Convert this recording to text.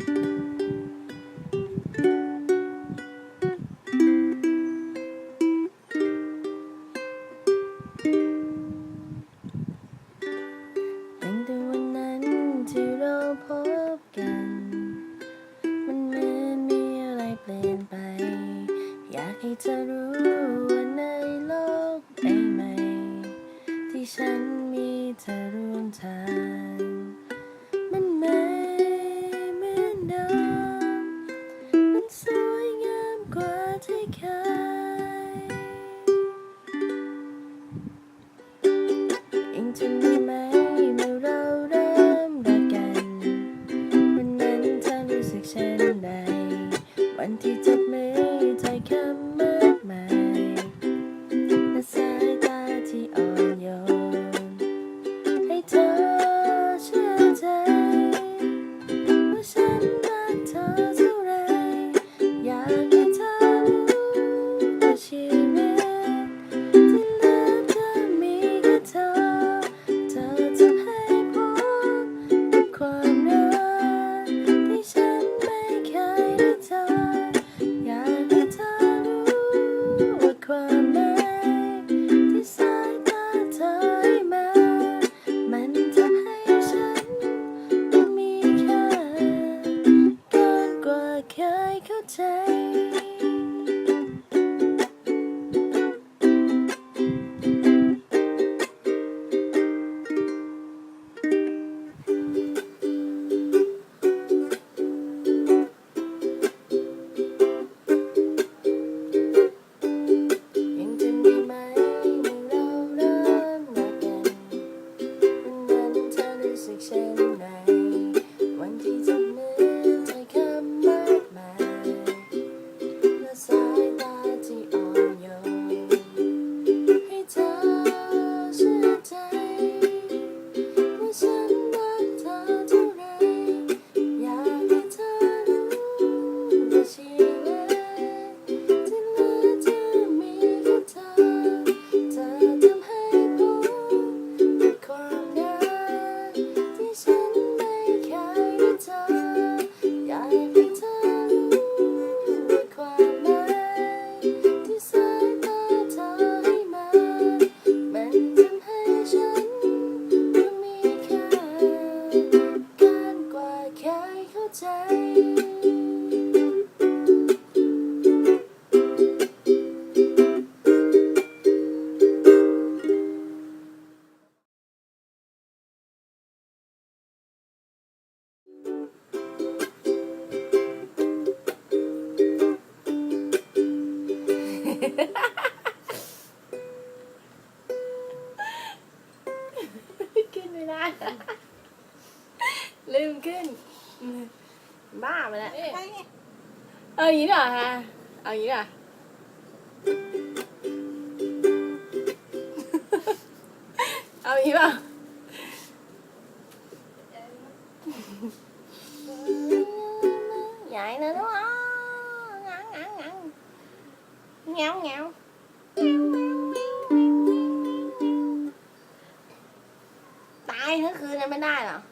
ตั้งแต่วันนั้นที่เราพบกัน มันเหมือนมีอะไรเปลี่ยนไป อยากให้เธอรู้ว่าในโลกใบใหม่ที่ฉันมีเธอร่วมทาง ที่ เจออยากให้เธอรู้ว่าความหมายที่สายตาเธอให้มา มันทำให้ฉันต้องมีค่าเกินกว่าเคยเข้าใจ ไม่ได้ลืมขึ้น บ้าไปแล้ว เอาอย่างนี้เหรอฮะ เอาอย่างนี้เหรอเอาอย่างนี้เปล่าใหญ่นะ đúng không ngắn ngắn ngắn ngáo ngáo 恋了。